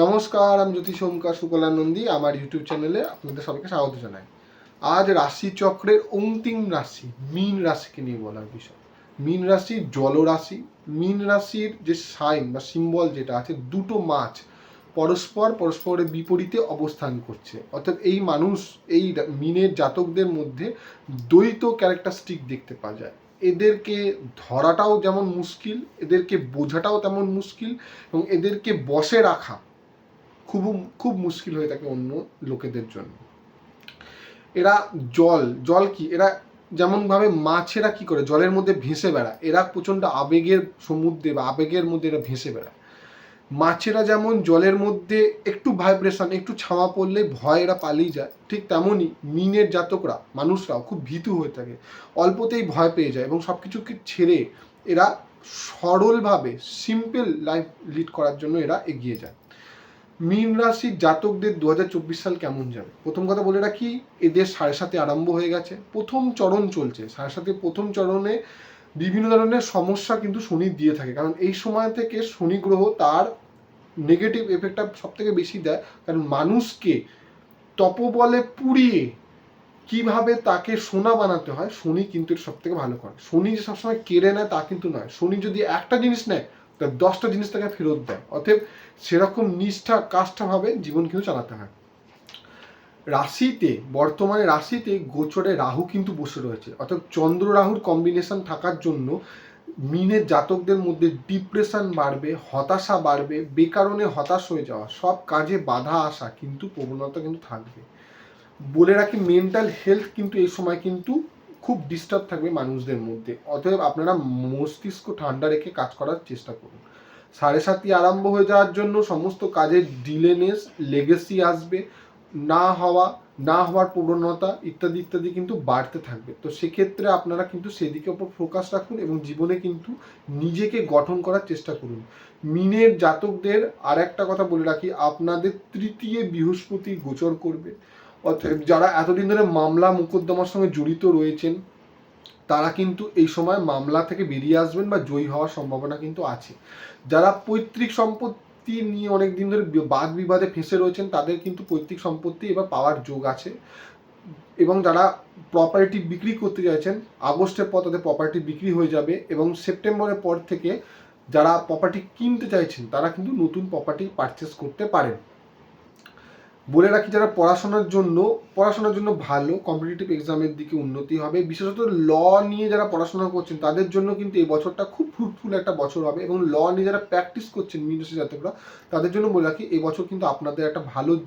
নমস্কার, আমি জ্যোতি ওমকার শুকলা নন্দী, আমার ইউটিউব চ্যানেলে আপনাদের সবাইকে স্বাগত জানাই। আজ রাশিচক্রের অন্তিম রাশি, মীন রাশিকে নিয়ে বলার বিষয়। মীন রাশি জলরাশি মীন রাশির যে সাইন বা সিম্বল যেটা আছে, দুটো মাছ পরস্পর পরস্পরের বিপরীতে অবস্থান করছে। অর্থাৎ এই মানুষ, এই মিনের জাতকদের মধ্যে দ্বৈত ক্যারেক্টারিস্টিক দেখতে পাওয়া যায়। এদেরকে ধরাটাও যেমন মুশকিল, এদেরকে বোঝাটাও তেমন মুশকিল এবং এদেরকে বসে রাখা খুব খুব মুশকিল হয়ে থাকে অন্য লোকেদের জন্য। এরা জল জল কি? এরা যেমনভাবে মাছেরা কি করে? জলের মধ্যে ভেসে বেড়ায়। এরা প্রচণ্ড আবেগের সমুদ্রে বা আবেগের মধ্যে এরা ভেসে বেড়ায়। মাছেরা যেমন জলের মধ্যে একটু ভাইব্রেশন একটু ছাওয়া পড়লে ভয় এরা পালিয়ে যায়, ঠিক তেমনই মিনের জাতকরা, মানুষরাও খুব ভীতু হয়ে থাকে, অল্পতেই ভয় পেয়ে যায় এবং সব কিছুকে ছেড়ে এরা সরলভাবে সিম্পল লাইফ লিড করার জন্য এরা এগিয়ে যায়। মীন রাশির জাতকদের দু হাজার চব্বিশ সাল কেমন যাবে? প্রথম কথা বলে রাখি, এদের সাড়ে সাথে আরম্ভ হয়ে গেছে। প্রথম চরণ চলছে। সাড়ে সাথে প্রথম চরণে বিভিন্ন ধরনের সমস্যা কিন্তু শনি দিয়ে থাকে। কারণ এই সময় থেকে শনি গ্রহ তার নেগেটিভ এফেক্টটা সব থেকে বেশি দেয়। কারণ মানুষকে তপবলে পুড়িয়ে কীভাবে তাকে সোনা বানাতে হয়, শনি কিন্তু সব থেকে ভালো করে। শনি যে সবসময় কেড়ে নেয় তা কিন্তু নয়। শনি যদি একটা জিনিস নেয় দশটা জিনিস তাকে ফেরত দেয়। অতএব সেরকম নিষ্ঠা কাষ্ঠাভাবে জীবন কিন্তু চালাতে হয়। রাশিতে, বর্তমানে রাশিতে গোচরে রাহু কিন্তু বসে রয়েছে। অর্থাৎ চন্দ্র রাহুর কম্বিনেশন থাকার জন্য মিনের জাতকদের মধ্যে ডিপ্রেশন বাড়বে, হতাশা বাড়বে, বেকারণে হতাশ হয়ে যাওয়া, সব কাজে বাধা আসা কিন্তু প্রবণতা কিন্তু থাকবে। বলে রাখি মেন্টাল হেলথ কিন্তু এই সময় কিন্তু খুব ডিস্টার্ব থাকবে মানুষদের মধ্যে। অতএব আপনারা মস্তিষ্ক ঠান্ডা রেখে কাজ করার চেষ্টা করুন। সাড়ে সাতই আরম্ভ হয়ে যাওয়ার জন্য সমস্ত কাজের ডিলেনেস লেগেসি আসবে। না হওয়া, না হওয়ার প্রবণতা ইত্যাদি ইত্যাদি কিন্তু বাড়তে থাকবে। তো সেক্ষেত্রে আপনারা কিন্তু সেদিকে ওপর ফোকাস রাখুন এবং জীবনে কিন্তু নিজেকে গঠন করার চেষ্টা করুন। মিনের জাতকদের আর একটা কথা বলে রাখি, আপনাদের তৃতীয় বৃহস্পতি গোচর করবে। যারা এতদিন ধরে মামলা মোকদ্দমার সঙ্গে জড়িত রয়েছেন, তারা কিন্তু এই সময় মামলা থেকে বেরিয়ে আসবেন বা জয়ী হওয়ার সম্ভাবনা কিন্তু আছে। যারা পৈতৃক সম্পত্তি নিয়ে অনেক দিন ধরে বাদ বিবাদে ফেঁসে রয়েছেন, তাদের কিন্তু পৈতৃক সম্পত্তি এবার পাওয়ার যোগ আছে। এবং যারা প্রপার্টি বিক্রি করতে চাইছেন, আগস্টের পর তাদের প্রপার্টি বিক্রি হয়ে যাবে এবং সেপ্টেম্বরের পর থেকে যারা প্রপার্টি কিনতে চাইছেন, তারা কিন্তু নতুন প্রপার্টি পারচেস করতে পারেন। বলে রাখি যারা পড়াশোনার জন্য পড়াশোনার জন্য ভালো কম্পিটিটিভ এক্সামের দিকে উন্নতি হবে। বিশেষত ল নিয়ে যারা পড়াশোনা করছেন, তাদের জন্য কিন্তু এই বছরটা খুব ফ্রুটফুল একটা বছর হবে এবং ল নিয়ে যারা প্র্যাকটিস করছেন মিউনিসি জাতকরা তাদের জন্য বলে রাখি এই বছর কিন্তু আপনাদের একটা ভালো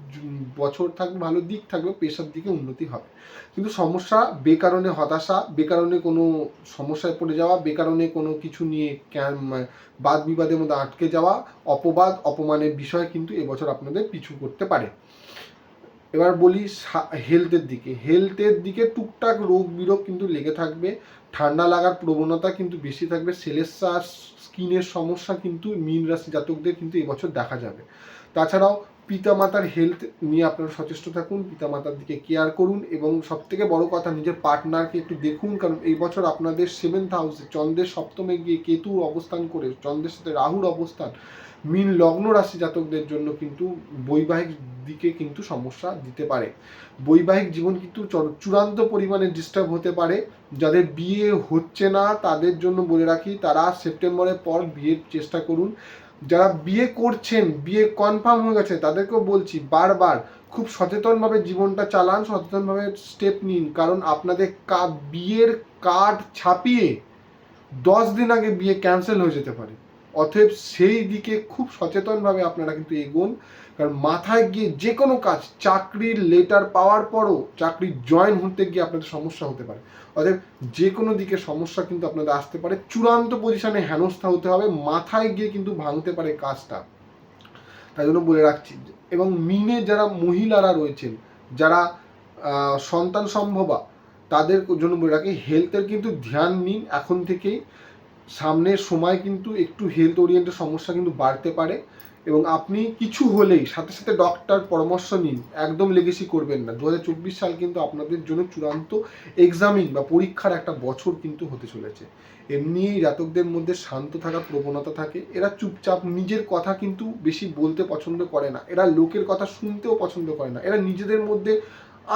বছর থাকবে, ভালো দিক থাকবে, পেশার দিকে উন্নতি হবে। কিন্তু সমস্যা বেকারণে হতাশা, বেকারণে কোনো সমস্যায় পড়ে যাওয়া, বেকারণে কোনো কিছু নিয়ে ক্যাম- বাদ বিবাদের মধ্যে আটকে যাওয়া, অপবাদ, অপমানের বিষয় কিন্তু এবছর আপনাদের পিছু করতে পারে। এবার বলি হেলথের দিকে। হেলথের দিকে টুকটাক রোগ বিরোগ কিন্তু লেগে থাকবে। ঠান্ডা লাগার প্রবণতা কিন্তু বেশি থাকবে। সেলের সেলেসার স্কিনের সমস্যা কিন্তু, মীন রাশি জাতকদের কিন্তু এবছর দেখা যাবে। তাছাড়াও পিতামাতার হেলথ নিয়ে আপনারা সচেষ্ট থাকুন, পিতামাতার দিকে কেয়ার করুন এবং সব থেকে বড় কথা নিজের পার্টনারকে একটু দেখুন, কারণ এই বছর আপনাদের সেভেন্থ হাউসে চন্দ্রের সপ্তমে গিয়ে কেতুর অবস্থান করে, চন্দ্রের সাথে রাহুর অবস্থান, মীন লগ্ন রাশি জাতকদের জন্য কিন্তু বৈবাহিক দিকে কিন্তু সমস্যা দিতে পারে। বৈবাহিক জীবন কিন্তু চূড়ান্ত পরিমাণে ডিস্টার্ব হতে পারে। যাদের বিয়ে হচ্ছে না, তাদের জন্য বলে রাখি, তারা সেপ্টেম্বরের পর বিয়ের চেষ্টা করুন। যারা বিয়ে করছেন, বিয়ে কনফার্ম হয়ে গেছে, তাদেরকেও বলছি বারবার, খুব সচেতনভাবে জীবনটা চালান, সচেতনভাবে স্টেপ নিন। কারণ আপনাদের কা, বিয়ের কার্ড ছাপিয়ে দশ দিন আগে বিয়ে ক্যান্সেল হয়ে যেতে পারে। অতএব সেই দিকে খুব সচেতনভাবে আপনারা কিন্তু এগোন। কারণ মাথায় গিয়ে যে কোনো কাজ চাকরির লেটার পাওয়ার পরও চাকরি জয়েন হতে গিয়ে আপনাদের সমস্যা হতে পারে। অতএব যে কোনো দিকে সমস্যা কিন্তু আপনাদের আসতে পারে। চূড়ান্ত পজিশনে হেনস্থা হতে হবে, মাথায় গিয়ে কিন্তু ভাঙতে পারে কাজটা। তাই জন্য বলে রাখছি এবং মিনে যারা মহিলারা রয়েছেন, যারা সন্তান সম্ভবা, তাদের জন্য বলে রাখি হেলথের কিন্তু ধ্যান নিন। এখন থেকেই সামনের সময় কিন্তু একটু হেলথ ওরিয়েন্টেড সমস্যা কিন্তু বাড়তে পারে। এবং আপনি কিছু হলেই সাথে সাথে ডক্টর পরামর্শ নিন, একদম লেগেসি করবেন না। দু হাজার চব্বিশ সাল কিন্তু আপনাদের জন্য চূড়ান্ত এক্সামিন বা পরীক্ষার একটা বছর কিন্তু হতে চলেছে। এমনিই জাতকদের মধ্যে শান্ত থাকার প্রবণতা থাকে। এরা চুপচাপ নিজের কথা কিন্তু বেশি বলতে পছন্দ করে না। এরা লোকের কথা শুনতেও পছন্দ করে না। এরা নিজেদের মধ্যে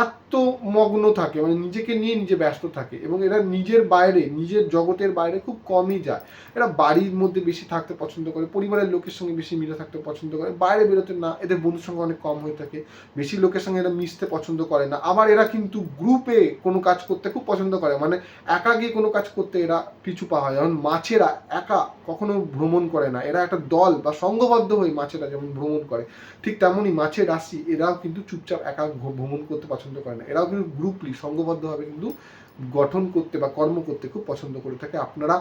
আত্মমগ্ন থাকে মানে নিজেকে নিয়ে নিজে ব্যস্ত থাকে এবং এরা নিজের বাইরে, নিজের জগতের বাইরে খুব কমই যায়। এরা বাড়ির মধ্যে বেশি থাকতে পছন্দ করে, পরিবারের লোকের সঙ্গে বেশি মিলে থাকতে পছন্দ করে, বাইরে বেরোতে না, এদের বন্ধুর সঙ্গে অনেক কম হয়ে থাকে, বেশি লোকের সঙ্গে এরা মিশতে পছন্দ করে না। আবার এরা কিন্তু গ্রুপে কোনো কাজ করতে খুব পছন্দ করে মানে একা গিয়ে কোনো কাজ করতে এরা পিছু পা হয়। যেমন মাছেরা একা কখনো ভ্রমণ করে না, এরা একটা দল বা সংঘবদ্ধ হয়ে মাছেরা যেমন ভ্রমণ করে, ঠিক তেমনই মাছের রাশি এরাও কিন্তু চুপচাপ একা ভ্রমণ করতে পছন্দ করে না। এরাও কিন্তু গ্রুপলি সঙ্গবদ্ধভাবে কিন্তু গঠন করতে বা কর্ম করতে খুব পছন্দ করে থাকে। আপনারা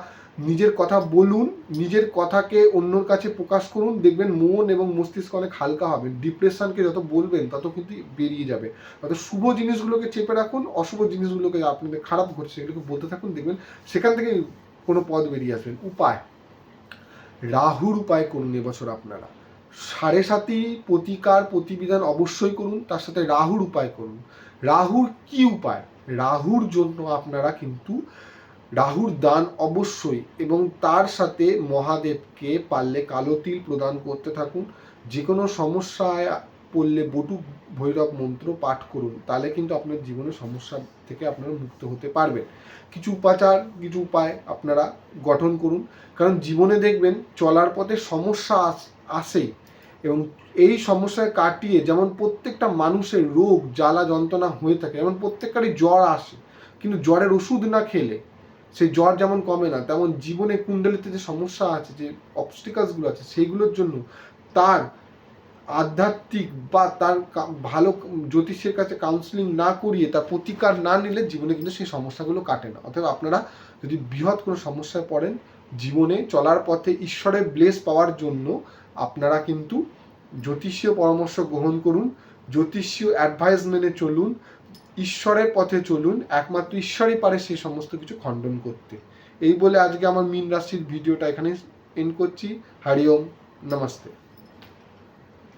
নিজের কথা বলুন, নিজের কথাকে অন্যর কাছে প্রকাশ করুন, দেখবেন মন এবং মস্তিষ্ক অনেক হালকা হবে। ডিপ্রেশনকে যত বলবেন, তত কিন্তু বেরিয়ে যাবে। তত শুভ জিনিসগুলোকে চেপে রাখুন, অশুভ জিনিসগুলোকে আপনাদের খারাপ ঘটছে সেগুলোকে বলতে থাকুন, দেখবেন সেখান থেকে কোনো পদ বেরিয়ে আসবেন উপায়। রাহুর উপায় করুন এবছর আপনারা। সাড়ে সাতি প্রতিকার প্রতিবিধান অবশ্যই করুন, তার সাথে রাহুর উপায় করুন। রাহুর কি উপায়? রাহুর জন্য আপনারা কিন্তু রাহুর দান অবশ্যই এবং তার সাথে মহাদেবকে পারলে কালো তিল প্রদান করতে থাকুন। যে কোনো সমস্যায় পড়লে বটু ভৈরব মন্ত্র পাঠ করুন, তাহলে কিন্তু আপনার জীবনের সমস্যা থেকে আপনারা মুক্ত হতে পারবেন। কিছু উপাচার, কিছু উপায় আপনারা গঠন করুন। কারণ জীবনে দেখবেন, চলার পথে সমস্যা আস- আসেই। এবং এই সমস্যায় কাটিয়ে যেমন প্রত্যেকটা মানুষের রোগ, জ্বালা, যন্ত্রণা হয়ে থাকে, যেমন প্রত্যেকটারই জ্বর আসে, কিন্তু জ্বরের ওষুধ না খেলে সেই জ্বর যেমন কমে না, তেমন জীবনে কুণ্ডলিতে যে সমস্যা আছে, যে অবস্টিকালসগুলো আছে, সেইগুলোর জন্য তার আধ্যাত্মিক বা তার ভালো জ্যোতিষের কাছে কাউন্সিলিং না করিয়ে তার প্রতিকার না নিলে জীবনে কিন্তু সেই সমস্যাগুলো কাটে না। অতএব আপনারা যদি বৃহৎ কোনো সমস্যায় পড়েন, জীবনে চলার পথে ঈশ্বরের ব্লেস পাওয়ার জন্য আপনারা কিন্তু জ্যোতিষীয় পরামর্শ গ্রহণ করুন, জ্যোতিষীয় অ্যাডভাইস মেনে চলুন, ঈশ্বরের পথে চলুন, একমাত্র ঈশ্বরই পারে সেই সমস্ত কিছু খণ্ডন করতে। এই বলে আজকে আমার মীন রাশির ভিডিওটা এখানে এন্ড করছি। হারিওম নমস্তে।